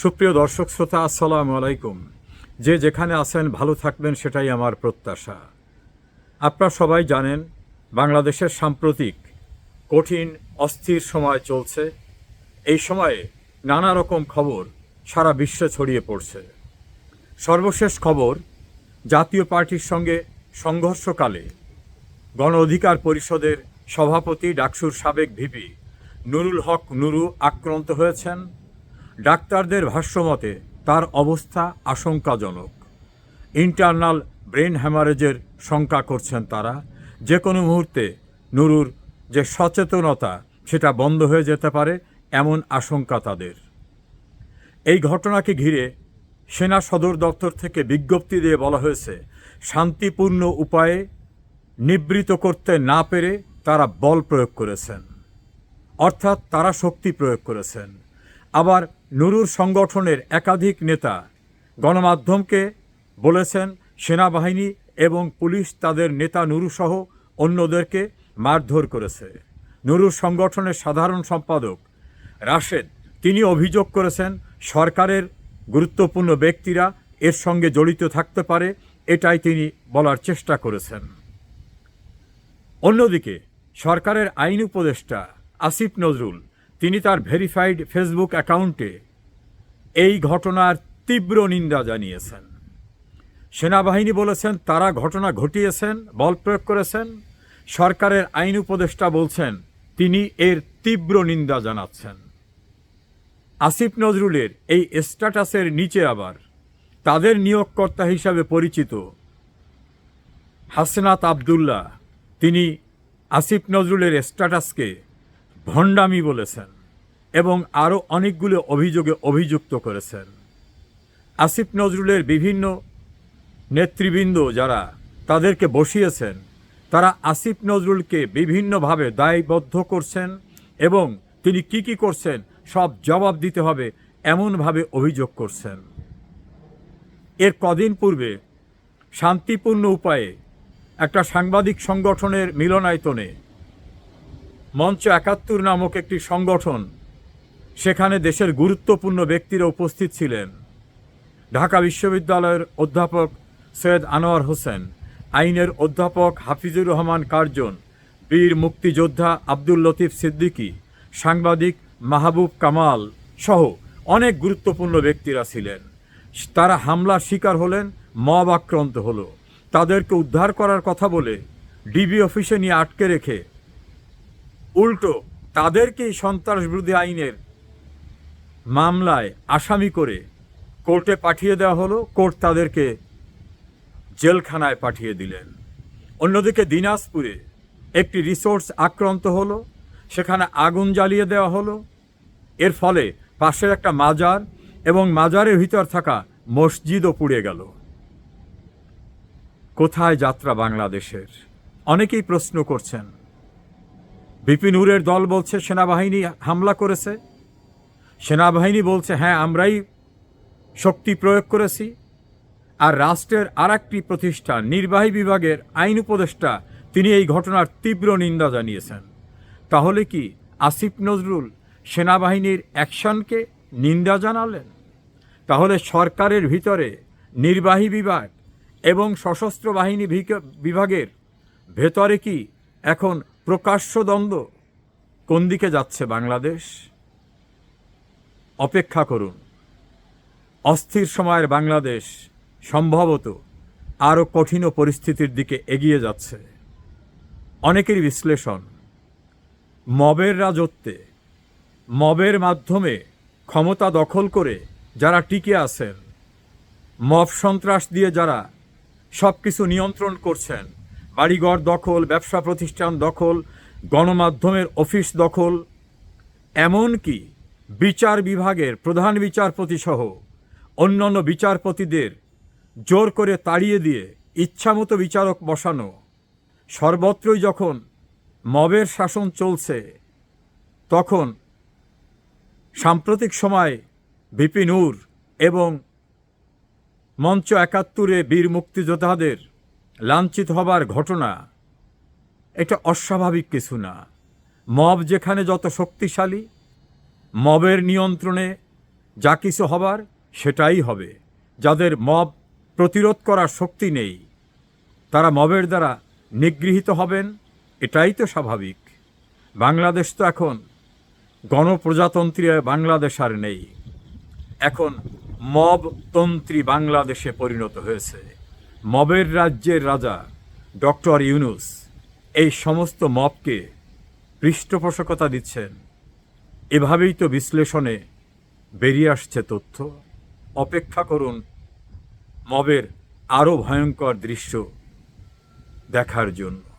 সুপ্রিয় দর্শক শ্রোতা, আসসালামু আলাইকুম। যে যেখানে আছেন, ভালো থাকবেন, সেটাই আমার প্রত্যাশা। আপনারা সবাই জানেন, বাংলাদেশের সাম্প্রতিক কঠিন, অস্থির সময় চলছে। এই সময়ে নানা রকম খবর সারা বিশ্বে ছড়িয়ে পড়ছে। সর্বশেষ খবর, জাতীয় পার্টির সঙ্গে সংঘর্ষকালে গণ অধিকার পরিষদের সভাপতি ডাকসুর সাবেক ভিপি নুরুল হক নুরু আক্রান্ত হয়েছেন। ডাক্তারদের ভাষ্যমতে, তার অবস্থা আশঙ্কাজনক। ইন্টারনাল ব্রেন হ্যামারেজের শঙ্কা করছেন তারা। যে কোনো মুহূর্তে নুরুর যে সচেতনতা, সেটা বন্ধ হয়ে যেতে পারে এমন আশঙ্কা তাদের। এই ঘটনাকে ঘিরে সেনা সদর দপ্তর থেকে বিজ্ঞপ্তি দিয়ে বলা হয়েছে, শান্তিপূর্ণ উপায়ে নিবৃত করতে না পেরে তারা বল প্রয়োগ করেছেন। অর্থাৎ তারা শক্তি প্রয়োগ করেছেন। আবার নুরুর সংগঠনের একাধিক নেতা গণমাধ্যমকে বলেছেন, সেনাবাহিনী এবং পুলিশ তাদের নেতা নুরুসহ অন্যদেরকে মারধর করেছে। নুরুর সংগঠনের সাধারণ সম্পাদক রাশেদ, তিনি অভিযোগ করেছেন, সরকারের গুরুত্বপূর্ণ ব্যক্তিরা এর সঙ্গে জড়িত থাকতে পারে, এটাই তিনি বলার চেষ্টা করেছেন। অন্যদিকে, সরকারের আইন উপদেষ্টা আসিফ নজরুল তিনি তার ভেরিফাইড ফেসবুক অ্যাকাউন্টে এই ঘটনার তীব্র নিন্দা জানিয়েছেন। সেনাবাহিনী বলেছেন, তারা ঘটনা ঘটিয়েছেন, বল প্রয়োগ করেছেন। সরকারের আইন উপদেষ্টা বলছেন, তিনি এর তীব্র নিন্দা জানাচ্ছেন। আসিফ নজরুলের এই স্ট্যাটাসের নিচে আবার তাদের নিয়োগকর্তা হিসাবে পরিচিত হাসনাত আবদুল্লাহ। তিনি আসিফ নজরুলের স্ট্যাটাসকে ভণ্ডামি বলেছেন এবং আরও অনেকগুলো অভিযোগে অভিযুক্ত করেছেন। আসিফ নজরুলের বিভিন্ন নেতৃবৃন্দ যারা তাদেরকে বসিয়েছেন, তারা আসিফ নজরুলকে বিভিন্নভাবে দায়বদ্ধ করছেন এবং তিনি কি কি করছেন সব জবাব দিতে হবে এমনভাবে অভিযোগ করছেন। এর কদিন পূর্বে শান্তিপূর্ণ উপায়ে একটা সাংবাদিক সংগঠনের মিলনায়তনে মঞ্চ একাত্তর নামক একটি সংগঠন সেখানে দেশের গুরুত্বপূর্ণ ব্যক্তিরা উপস্থিত ছিলেন। ঢাকা বিশ্ববিদ্যালয়ের অধ্যাপক সৈয়দ আনোয়ার হোসেন, আইনের অধ্যাপক হাফিজুর রহমান কার্জন বীর মুক্তিযোদ্ধা আব্দুল লতিফ সিদ্দিকী, সাংবাদিক মাহবুব কামাল সহ অনেক গুরুত্বপূর্ণ ব্যক্তিরা ছিলেন। তারা হামলার শিকার হলেন, মব আক্রান্ত হলো। তাদেরকে উদ্ধার করার কথা বলে ডিবি অফিসে নিয়ে আটকে রেখে উল্টো তাদেরকেই সন্ত্রাস বিরোধী আইনের মামলায় আসামি করে কোর্টে পাঠিয়ে দেওয়া হলো। কোর্ট তাদেরকে জেলখানায় পাঠিয়ে দিলেন। অন্যদিকে দিনাজপুরে একটি রিসোর্স আক্রান্ত হলো। সেখানে আগুন জ্বালিয়ে দেওয়া হলো। এর ফলে পাশের একটা মাজার এবং মাজারের ভিতর থাকা মসজিদও পুড়ে গেল। কোথায় যাত্রা বাংলাদেশের? অনেকেই প্রশ্ন করছেন বিপিনুরের দল বলছে সেনাবাহিনী হামলা করেছে। সেনাবাহিনী বলছে হ্যাঁ আমরাই শক্তি প্রয়োগ করেছি। আর রাষ্ট্রের আর একটি প্রতিষ্ঠান, নির্বাহী বিভাগের আইন উপদেষ্টা, তিনি এই ঘটনার তীব্র নিন্দা জানিয়েছেন। তাহলে কি আসিফ নজরুল সেনাবাহিনীর অ্যাকশনকে নিন্দা জানালেন? তাহলে সরকারের ভিতরে নির্বাহী বিভাগ এবং সশস্ত্র বাহিনী বিভাগের ভেতরে কি এখন প্রকাশ্য দ্বন্দ্ব কোন দিকে যাচ্ছে বাংলাদেশ? অপেক্ষা করুন। অস্থির সময়ের বাংলাদেশ সম্ভবত আরও কঠিন পরিস্থিতির দিকে এগিয়ে যাচ্ছে। অনেকেরই বিশ্লেষণ, মবের রাজত্বে, মবের মাধ্যমে ক্ষমতা দখল করে যারা টিকে আছেন, মব সন্ত্রাস দিয়ে যারা সব কিছু নিয়ন্ত্রণ করছেন বাড়িঘর দখল, ব্যবসা প্রতিষ্ঠান দখল, গণমাধ্যমের অফিস দখল, এমনকি বিচার বিভাগের প্রধান বিচারপতি সহ অন্যান্য বিচারপতিদের জোর করে তাড়িয়ে দিয়ে ইচ্ছামতো বিচারক বসানো, সর্বত্রই যখন মবের শাসন চলছে, তখন সাম্প্রতিক সময় বিপিনুর এবং মঞ্চ একাত্তরে বীর মুক্তিযোদ্ধাদের লাঞ্ছিত হবার ঘটনা, এটা অস্বাভাবিক কিছু না। মব যেখানে যত শক্তিশালী, মবের নিয়ন্ত্রণে যা কিছু হবার সেটাই হবে। যাদের মব প্রতিরোধ করার শক্তি নেই, তারা মবের দ্বারা নিগৃহীত হবেন, এটাই তো স্বাভাবিক। বাংলাদেশ তো এখন গণপ্রজাতন্ত্রী বাংলাদেশ আর নেই। এখন মবতন্ত্রী বাংলাদেশে পরিণত হয়েছে। মবের রাজ্যের রাজা ডক্টর ইউনুস এই সমস্ত মবকে পৃষ্ঠপোষকতা দিচ্ছেন। এভাবেই তো বিশ্লেষণে বেরিয়ে আসছে তথ্য। অপেক্ষা করুন, মবের আরও ভয়ঙ্কর দৃশ্য দেখার জন্য।